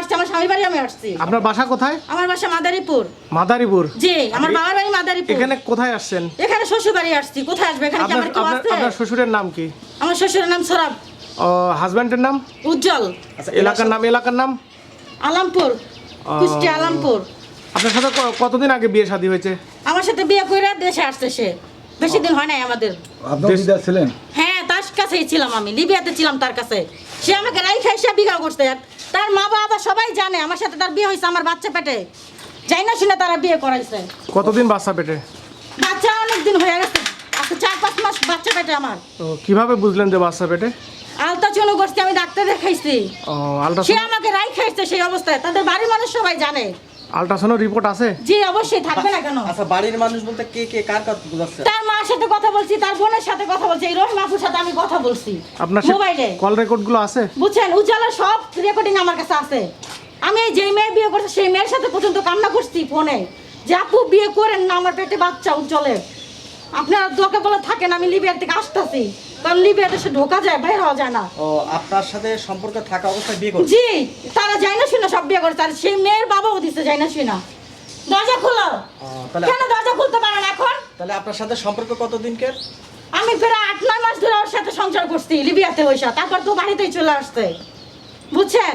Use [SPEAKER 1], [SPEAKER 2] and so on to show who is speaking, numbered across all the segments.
[SPEAKER 1] আসছি আমার স্বামীর বাড়ি আমি আসছি।
[SPEAKER 2] আপনার বাসা কোথায়?
[SPEAKER 1] আমার বাসা মাদারীপুর।
[SPEAKER 2] মাদারীপুর।
[SPEAKER 1] জি আমার বাবার বাড়ি মাদারীপুর।
[SPEAKER 2] এখানে কোথায় আসছেন?
[SPEAKER 1] এখানে শ্বশুর বাড়ি আসছি। কোথায় আসবে? এখানে কি আমার কেউ
[SPEAKER 2] আপনার
[SPEAKER 1] আছে?
[SPEAKER 2] আপনার শ্বশুরের নাম কি?
[SPEAKER 1] আমার শ্বশুরের নাম সরাব
[SPEAKER 2] হাজব্যান্ডের নাম?
[SPEAKER 1] উজ্জ্বল।
[SPEAKER 2] এলাকার নাম এলাকার নাম?
[SPEAKER 1] আলামপুর কুষ্টিয়া আলামপুর।
[SPEAKER 2] আপনার সাথে কতদিন আগে বিয়ে শাদী হয়েছে?
[SPEAKER 1] আমার সাথে বিয়ে করে দেশে আসছে সে। বেশি দিন হয় নাই আমাদের।
[SPEAKER 3] ছিলেন?
[SPEAKER 1] হ্যাঁ তার কাছেই ছিলাম আমি। লিবিয়াতে ছিলাম তার কাছে। সে আমাকে রাই খাই সে বিঘা করছে। তার মা বাবা সবাই জানে আমার সাথে তার বিয়ে হয়েছে আমার বাচ্চা পেটে। যাই না শুনে তারা বিয়ে করাইছে।
[SPEAKER 2] কতদিন বাচ্চা পেটে?
[SPEAKER 1] বাচ্চা অনেক দিন হয়ে গেছে। আজকে চার পাঁচ মাস বাচ্চা পেটে আমার।
[SPEAKER 2] তো কীভাবে বুঝলেন যে বাচ্চা পেটে?
[SPEAKER 1] আলতা চুনো করছি আমি ডাক্তার দেখাইছি।
[SPEAKER 2] ও
[SPEAKER 1] সে আমাকে রাই খাইছে সেই অবস্থায়। তাদের বাড়ির মানুষ সবাই জানে।
[SPEAKER 2] আলট্রাসাউন্ড রিপোর্ট আছে?
[SPEAKER 1] জি অবশ্যই থাকবে না কেন?
[SPEAKER 4] আচ্ছা বাড়ির মানুষ বলতে কে কে কার কথা বুঝাচ্ছে?
[SPEAKER 1] তার মার সাথে কথা বলছি তার বোনের সাথে কথা বলছি এই রহিম আপুর সাথে আমি কথা বলছি।
[SPEAKER 2] আপনার
[SPEAKER 1] মোবাইলে।
[SPEAKER 2] কল রেকর্ডগুলো আছে?
[SPEAKER 1] বুঝছেন উজ্জ্বলের সব রেকর্ডিং আমার কাছে আছে। আমি এই যেই মেয়ে বিয়ে করছে সেই মেয়ের সাথে পর্যন্ত কান্না করছি ফোনে। যে আপু বিয়ে করেন না আমার পেটে বাচ্চা উজ্জ্বলের। আপনারা দোকে বলে থাকেন আমি লিবিয়ার থেকে আসতেছি। কারণ লিবিয়াতে সে ঢোকা যায় বাইর হওয়া যায় না।
[SPEAKER 4] ও আপনার সাথে সম্পর্ক থাকা অবস্থায় বিয়ে করছে?
[SPEAKER 1] জি তারা যায় না শুনে সব বিয়ে করছে আর সেই মেয়ের বাবাও দিচ্ছে যায় না শুনা দরজা খোলো। কেন দরজা খুলতে পারেন এখন?
[SPEAKER 4] তাহলে আপনার সাথে সম্পর্ক কতদিনকে
[SPEAKER 1] আমি প্রায় আট নয় মাস ধরে ওর সাথে সংসার করছি লিবিয়াতে হইসা তারপর তো বাড়িতেই চলে আসছে। বুঝছেন?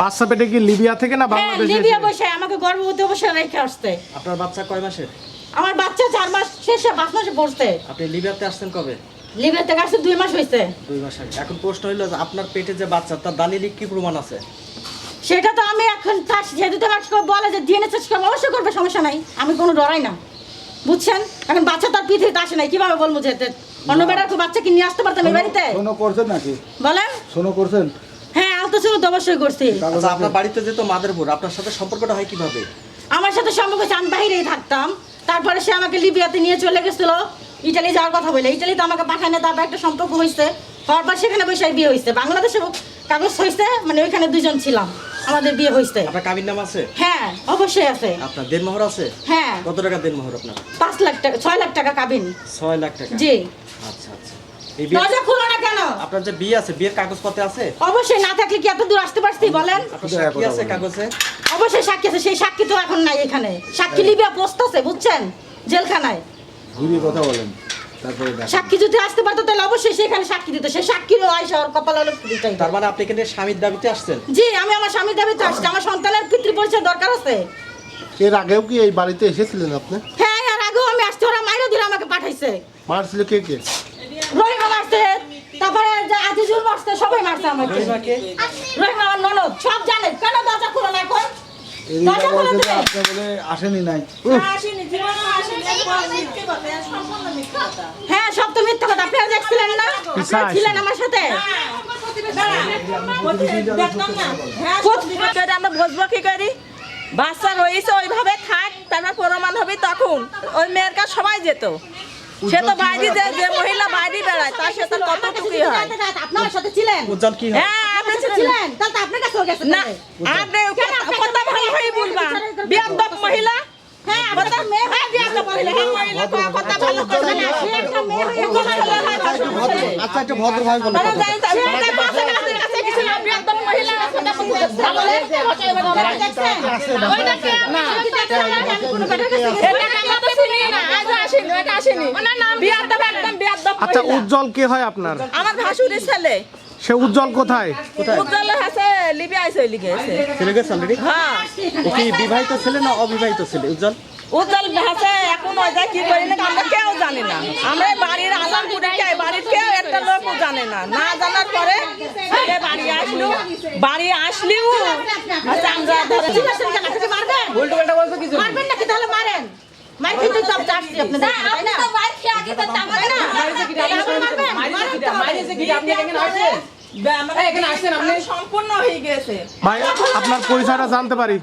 [SPEAKER 2] বাচ্চা পেটে কি লিবিয়া থেকে না
[SPEAKER 1] হ্যাঁ
[SPEAKER 2] বাংলাদেশ
[SPEAKER 1] লিবিয়া বসে আমাকে গর্ভবতী অবশ্যই রেখে আসছে।
[SPEAKER 4] আপনার বাচ্চা কয় মাসের?
[SPEAKER 1] আমার বাচ্চা চার মাস শেষে পাঁচ মাসে পড়ছে।
[SPEAKER 4] আপনি লিবিয়াতে আসছেন কবে?
[SPEAKER 1] লিবিয়া থেকে আসছে দুই মাস হয়েছে
[SPEAKER 4] দুই মাস আগে এখন প্রশ্ন হইল যে আপনার পেটে যে বাচ্চা তার দালিলিক কি প্রমাণ আছে?
[SPEAKER 1] সেটা তো আমি এখন তার যেহেতু তোমার বলে যে ডিএনএ টেস্ট করব অবশ্যই করবে সমস্যা নাই। আমি কোনো ডরাই না। বুঝছেন? এখন বাচ্চা তার পৃথিবীতে আসে নাই কীভাবে বলব যে যে অন্য বেটার বাচ্চা কি নিয়ে আসতে পারতাম এই বাড়িতে।
[SPEAKER 3] শোনো করছেন নাকি?
[SPEAKER 1] বলেন?
[SPEAKER 3] শোনো করছেন?
[SPEAKER 1] হ্যাঁ আলতো ছিল তো অবশ্যই করছি।
[SPEAKER 4] আচ্ছা আপনার বাড়িতে যেত মাদারপুর আপনার সাথে সম্পর্কটা হয় কীভাবে?
[SPEAKER 1] আমার সাথে সম্পর্ক হচ্ছে আমি বাইরেই থাকতাম। তারপরে সে আমাকে লিবিয়াতে নিয়ে চলে গেছিল। ইটালি যাওয়ার কথা বলে ইটালিতে আমাকে পাঠায় না তারপর একটা সম্পর্ক হয়েছে হওয়ার পর সেখানে বসে বিয়ে হয়েছে বাংলাদেশে কাগজ হয়েছে মানে ওইখানে দুজন ছিলাম আমাদের বিয়ে হয়েছে
[SPEAKER 4] আপনার কাবির নাম আছে?
[SPEAKER 1] হ্যাঁ অবশ্যই আছে।
[SPEAKER 4] আপনার দেনমোহর আছে?
[SPEAKER 1] হ্যাঁ।
[SPEAKER 4] কত টাকা দেনমোহর আপনার?
[SPEAKER 1] পাঁচ লাখ টাকা ছয় লাখ টাকা কাবিন।
[SPEAKER 4] ছয় লাখ টাকা?
[SPEAKER 1] জি।
[SPEAKER 4] আচ্ছা আচ্ছা।
[SPEAKER 1] দরজা খুলো না কেন?
[SPEAKER 4] আপনার যে বিয়ে আছে বিয়ের কাগজপত্র আছে?
[SPEAKER 1] অবশ্যই না থাকলে কি এত দূর আসতে পারছি বলেন?
[SPEAKER 4] আপনার সাক্ষী আছে কাগজে?
[SPEAKER 1] অবশ্যই সাক্ষী আছে সেই সাক্ষী তো এখন নাই এখানে। সাক্ষী লিবিয়া পোস্ট আছে বুঝছেন? জেলখানায়।
[SPEAKER 3] ঘুরিয়ে কথা বলেন তারপরে
[SPEAKER 1] সাক্ষী যদি আসতে পারতো তাহলে অবশ্যই সেখানে সাক্ষী দিত। সে সাক্ষীরও আয়সা ওর কপাল হলো দিতেই
[SPEAKER 4] তার মানে আপনি এখানে স্বামীর দাবিতে আসছেন?
[SPEAKER 1] জি আমি আমার স্বামীর দাবিতে আসছি। আমার সন্তানের পিতৃ পরিচয় দরকার আছে।
[SPEAKER 5] এর আগেও কি এই বাড়িতে এসেছিলেন আপনি?
[SPEAKER 1] হ্যাঁ আর আগেও আমি আসছি। ওরা মাইরে দিলে আমাকে পাঠাইছে।
[SPEAKER 5] মারছিল কে কে?
[SPEAKER 1] রহিমা মারছে তারপরে যে আজিজুল মারছে সবাই মারছে আমাকে। রহিমা আমার ননদ সব জানে। কেন দরজা খুলো না এখন?
[SPEAKER 3] এদিকে বলছে যে আপনি বলে আসেনি নাই।
[SPEAKER 1] হ্যাঁ সব তো মিথ্যা কথা আপনারা দেখছিলেন না? ছিলেন আমার সাথে?
[SPEAKER 6] আমরা বুঝব কি করি? বাচ্চা রয়েছে ওইভাবে থাক তারপর প্রমাণ হবে তখন। ওই মেয়ের কাছে সবাই যেত। সে তো বাইরে যে যে মহিলা বাইরে বেড়ায় তার সাথে কতটুকুই হয়?
[SPEAKER 1] আপনার সাথে ছিলেন।
[SPEAKER 4] হয়?
[SPEAKER 6] হ্যাঁ আপনি ছিলেন
[SPEAKER 1] ছিলেন তাহলে আপনার কাছেও গেছে
[SPEAKER 6] না আপনি কথা ভালো হয়ে বলবা। বিয়াদব মহিলা?
[SPEAKER 1] হ্যাঁ কথা মেয়ে হয়ে বিয়াদব মহিলা হ্যাঁ,
[SPEAKER 6] মহিলা কথা ভালো করে না
[SPEAKER 1] সে একটা মেয়ে হয়ে কথা বলে না, তার সমস্যা নেই।
[SPEAKER 3] আচ্ছা একটু ভদ্রভাবে বলেন
[SPEAKER 6] তারা জানি তো মেয়েটা কাছে কাছে কাছে কিছু না বিয়াদব মহিলা কথা বলতে
[SPEAKER 1] না, কোনো বেটার কাছে গেছি। না।
[SPEAKER 6] এটা আমরা তো চিনি না আজ আসেনি ওনার নাম বিয়াদব একদম বিয়াদব
[SPEAKER 2] আচ্ছা উজ্জ্বল কে হয় আপনার?
[SPEAKER 6] আমার ভাসুরের ছেলে
[SPEAKER 2] সে উজ্জ্বল কোথায়?
[SPEAKER 6] উজ্জ্বল আছে লিবিয়ায় চলে গেছে
[SPEAKER 4] চলে গেছে অলরেডি
[SPEAKER 6] হ্যাঁ।
[SPEAKER 4] ও কি বিবাহিত ছেলে না অবিবাহিত ছেলে? উজ্জ্বল?
[SPEAKER 6] উজ্জ্বল ভাষা এখন ওই যায় কি করি না আমরা কেউ জানি না। আমরা বাড়ির আলামপুরে বাড়ির কেউ একটা লোকও জানে না। না জানার পরে বাড়ি আসলো। বাড়ি আসলিও আচ্ছা আমরা ধরে
[SPEAKER 1] চিল্লাচ্ছেন কেন? আপনি কি মারবেন? নাকি তাহলে মারেন? মার তো আপনি না? তাহলে আপনি মারবেন? মারেন। তো।
[SPEAKER 6] সম্পূর্ণ হয়ে গেছে।
[SPEAKER 2] ভাই আপনার পরিচয়টা জানতে পারি।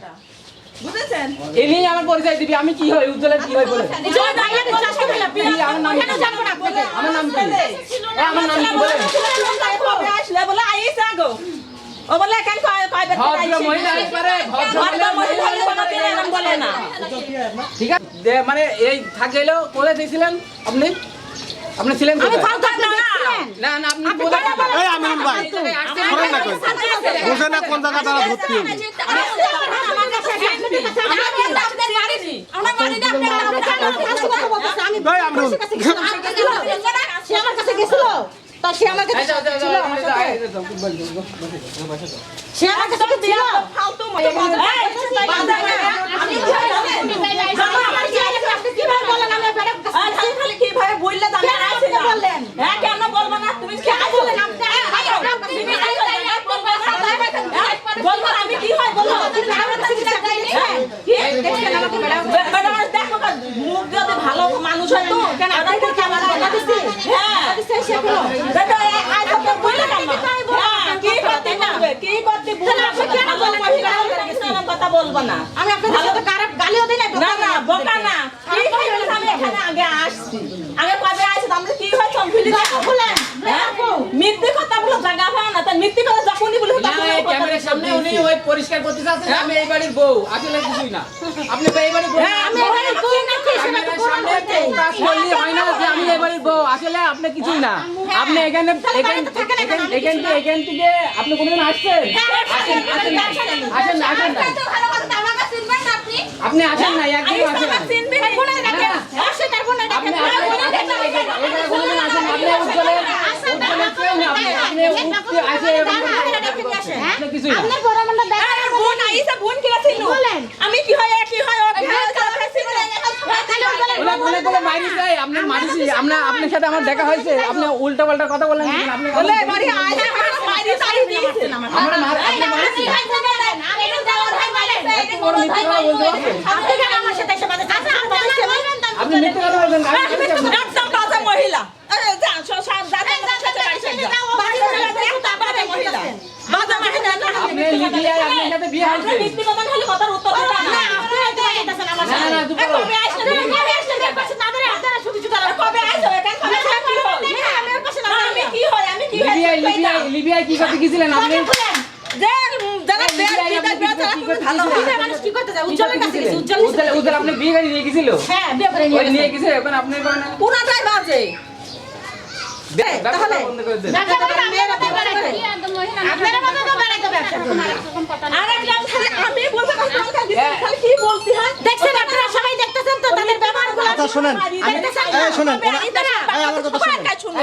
[SPEAKER 6] বুঝেছেন?
[SPEAKER 7] এ নিয়ে আমার পরিচয় দিবি আমি কি হই উজ্জ্বলের কি হই বলে?
[SPEAKER 1] জয় বাংলাদেশ চাষী মহিলা, প্রিয়া। কেন জানব না আপনাকে?
[SPEAKER 7] আমার নাম কি? আমার নাম কি বলে?
[SPEAKER 6] আসলে বলে আইসা গো ও বলে কেন না
[SPEAKER 7] ঠিক আছে? মানে এই থাকলেও কোথায় দিয়েছিলেন আপনি? আপনি ছিলেন
[SPEAKER 1] আমি
[SPEAKER 7] কোথায়
[SPEAKER 1] না
[SPEAKER 7] না আপনি বলেন
[SPEAKER 1] বলেন।
[SPEAKER 2] এই আমিনুল ভাই শোনেন না কই বোঝে না কোন জায়গা দ্বারা ভর্তি হবে।
[SPEAKER 1] সে আমার কাছে গেছিল তা সে
[SPEAKER 7] যাও,
[SPEAKER 1] ছিল আমার সাথে। সে আমার কাছে ছিল
[SPEAKER 6] ফালতু না। আমি
[SPEAKER 1] আপনি কীভাবে আমি
[SPEAKER 6] খালি কীভাবে
[SPEAKER 1] বললেন?
[SPEAKER 6] হ্যাঁ, কেন বলব না? তুমি বললেন? আপনি বলব হ্যাঁ? আমি কি হয় মুখ যদি ভালো মানুষ হয় তো, কেন
[SPEAKER 1] আপনি
[SPEAKER 6] আপনাকে
[SPEAKER 1] কি আমার টাকা
[SPEAKER 6] হ্যাঁ।
[SPEAKER 1] দিছে সেগুলো?
[SPEAKER 6] দেখো, এই, আজ তো বললে কেন? হ্যাঁ, কি করতে করতে?
[SPEAKER 1] আপনি কেন বলেন?
[SPEAKER 6] মহিলা হলে কথা বলব না?
[SPEAKER 1] আমি আপনাদের সাথে খারাপ গালিও দিই নাই
[SPEAKER 6] না না বোকা না। কি হয়েছে? আমি এখানে আগে আসছি। আগে কবে আসছি আমরা কি হয় চমফিলি
[SPEAKER 1] বলেন
[SPEAKER 6] মিথ্যে কথা বলে জায়গা হয় না। তাই মিথ্যে কথা যখনই বলে
[SPEAKER 7] এই ক্যামেরার সামনে উনি ওই পরিষ্কার করতে চাচ্ছেন আমি এই বাড়ির বউ। আসলে কিছুই না। আপনি তো এই বাড়ির বউ
[SPEAKER 6] হ্যাঁ,
[SPEAKER 1] বউ সেটা তো
[SPEAKER 7] ক্যামেরার
[SPEAKER 1] প্রমাণ
[SPEAKER 7] সামনে
[SPEAKER 1] করতে
[SPEAKER 7] প্রকাশ করলে হয় না যে আমি এই বাড়ির বউ আসলে আপনি কিছুই না আপনি এখানে এখান থেকে এখান থেকে আপনি কোনোদিন আসছেন আসেন আসেন না আসেন আপনি আসেন না একদিন আসেন আপনি উজ্জ্বলের উজ্জ্বলের আপনি আপনি আসে আপনি কিছুই না
[SPEAKER 1] আপনি বড় মন্ডল দেখা
[SPEAKER 6] আরে বোন আইসা বোন কি আছে
[SPEAKER 1] বলেন।
[SPEAKER 6] আমি কি হয় কি হয় ও কি হয় তাহলে ফেসি বলে
[SPEAKER 7] বলে বলে বলে মারি যাই আপনি মারিছি আপনার সাথে আমার দেখা হয়েছে আপনি উল্টা পাল্টা কথা বলেন আপনি
[SPEAKER 6] বলে আয়
[SPEAKER 7] আমরা আপনি মারিছি
[SPEAKER 1] আপনি
[SPEAKER 7] মিথ্যা কথা বলছেন
[SPEAKER 6] একদম বাজে মহিলা
[SPEAKER 7] বিয়ে হয়েছে
[SPEAKER 6] কথার উত্তর
[SPEAKER 1] না,
[SPEAKER 6] না
[SPEAKER 7] না করতে কি করতে
[SPEAKER 1] গিয়েছিলেন আপনি উজ্জ্বল
[SPEAKER 7] আপনি বিয়ে গাড়ি নিয়ে গেছিল?
[SPEAKER 1] হ্যাঁ, বিয়ে করে নিয়ে
[SPEAKER 7] গেছিল
[SPEAKER 1] গেছে।
[SPEAKER 7] এখন আপনি
[SPEAKER 6] পুরাটাই বাজে।
[SPEAKER 3] শোনেন
[SPEAKER 1] দেখতেছেন
[SPEAKER 3] এই
[SPEAKER 1] তো?
[SPEAKER 3] শোনেন আমার কথা শোনেন।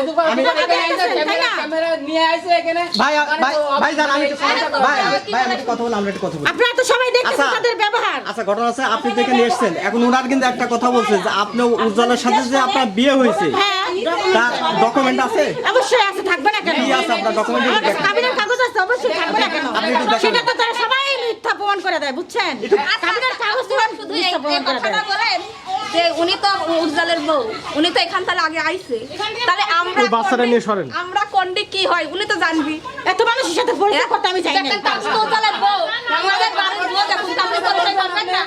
[SPEAKER 3] আমরা কথা বলি
[SPEAKER 1] আপনারা তো সবাই দেখতেছেন
[SPEAKER 3] আচ্ছা।
[SPEAKER 1] তাদের ব্যবহার।
[SPEAKER 3] আচ্ছা ঘটনা আছে আপনি যেখানে এসেছেন। এখন ওনার কিন্তু একটা কথা বলছে যে আপনি উজ্জ্বলের সাথে যে আপনার বিয়ে হয়েছে।
[SPEAKER 1] হ্যাঁ
[SPEAKER 3] তার ডকুমেন্ট আছে?
[SPEAKER 1] অবশ্যই আছে থাকবে না কেন?
[SPEAKER 3] কি আছে আপনার
[SPEAKER 1] আমার কাবিনের কাগজ আছে অবশ্যই থাকবে না কেন? সেটা তো তারা সবাই মিথ্যা প্রমাণ করে দেয় বুঝছেন? কাবিনের কাগজ তো
[SPEAKER 8] শুধু এই
[SPEAKER 1] মিথ্যা প্রমাণ করে
[SPEAKER 8] কথাটা
[SPEAKER 1] দেয়।
[SPEAKER 8] বলেন যে উনি তো উজ্জ্বলের বউ উনি তো এখান থেকে আগে আইছে। তাহলে আমরা
[SPEAKER 2] বাচ্চাটা নিয়ে সরেন।
[SPEAKER 8] আমরা কোনটি কি হয় উনি তো জানবি।
[SPEAKER 1] এত মানুষের সাথে পরিচয় করতে আমি চাই না।
[SPEAKER 8] উজ্জ্বলের বউ। আমাদের বাড়ির বউ দেখুন তো আপনি পরিচয় করবেন না।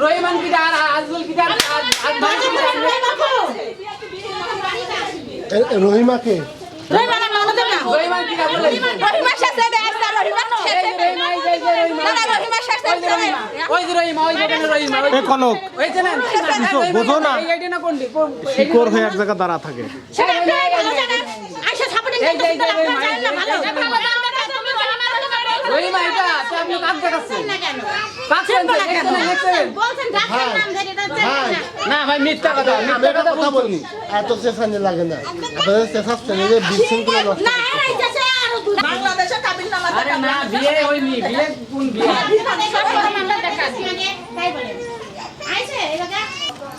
[SPEAKER 7] রহিমান কি আজল
[SPEAKER 5] রহিমাকে
[SPEAKER 1] রহিমান
[SPEAKER 2] শিকড় হয়ে এক জায়গায় দাঁড়া থাকে
[SPEAKER 1] আপনারা জানেন না ভালো
[SPEAKER 7] রহিমা এটা তো আপনি কাজ দেখাচ্ছেন কাজ করেন দেখছেন
[SPEAKER 1] বলছেন ডাক্তার নাম ধরে এটা
[SPEAKER 5] ভাই
[SPEAKER 7] না। ভাই মিথ্যা কথা মিথ্যা কথা
[SPEAKER 5] এত চেঁচানি লাগে না। আপনাদের এই যে বিশৃঙ্খলা নষ্ট
[SPEAKER 1] না এর এইটাছে আর দূর।
[SPEAKER 6] বাংলাদেশে কাবিল নামা
[SPEAKER 7] আরে না বিয়ে হয়নি বিয়ে কোন বিয়ে?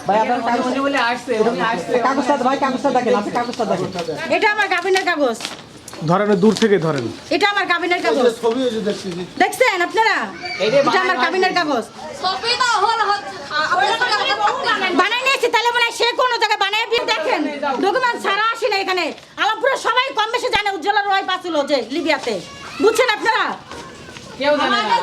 [SPEAKER 3] ভাই আপনার কাগজ
[SPEAKER 7] বলে আসছে উনি আসছে।
[SPEAKER 3] কাগজটা ভাই কাগজটা দেখেন আপনি কাগজটা দেখেন।
[SPEAKER 1] এটা আমার গাবিনের কাগজ।
[SPEAKER 2] ধরেন দূর থেকে ধরেন।
[SPEAKER 1] এটা আমার গাবিনের
[SPEAKER 5] এই
[SPEAKER 1] কাগজ
[SPEAKER 5] ছবি ওই যে দেখছি
[SPEAKER 1] দেখছেন আপনারা? এটা আমার
[SPEAKER 7] বানায়
[SPEAKER 1] গাবিনের কাগজ।
[SPEAKER 8] ছবি তো হল।
[SPEAKER 1] বানাই নিয়েছি তাহলে মনে হয় সে কোন জায়গায় বানাই দিয়ে দেখেন ডকুমেন্ট ছাড়া আসি না এখানে। আলামপুরে সবাই কম বেশি জানে উজ্জ্বলা রয় পাচ্ছিল যে লিবিয়াতে। বুঝছেন আপনারা?
[SPEAKER 7] কেউ জানে না।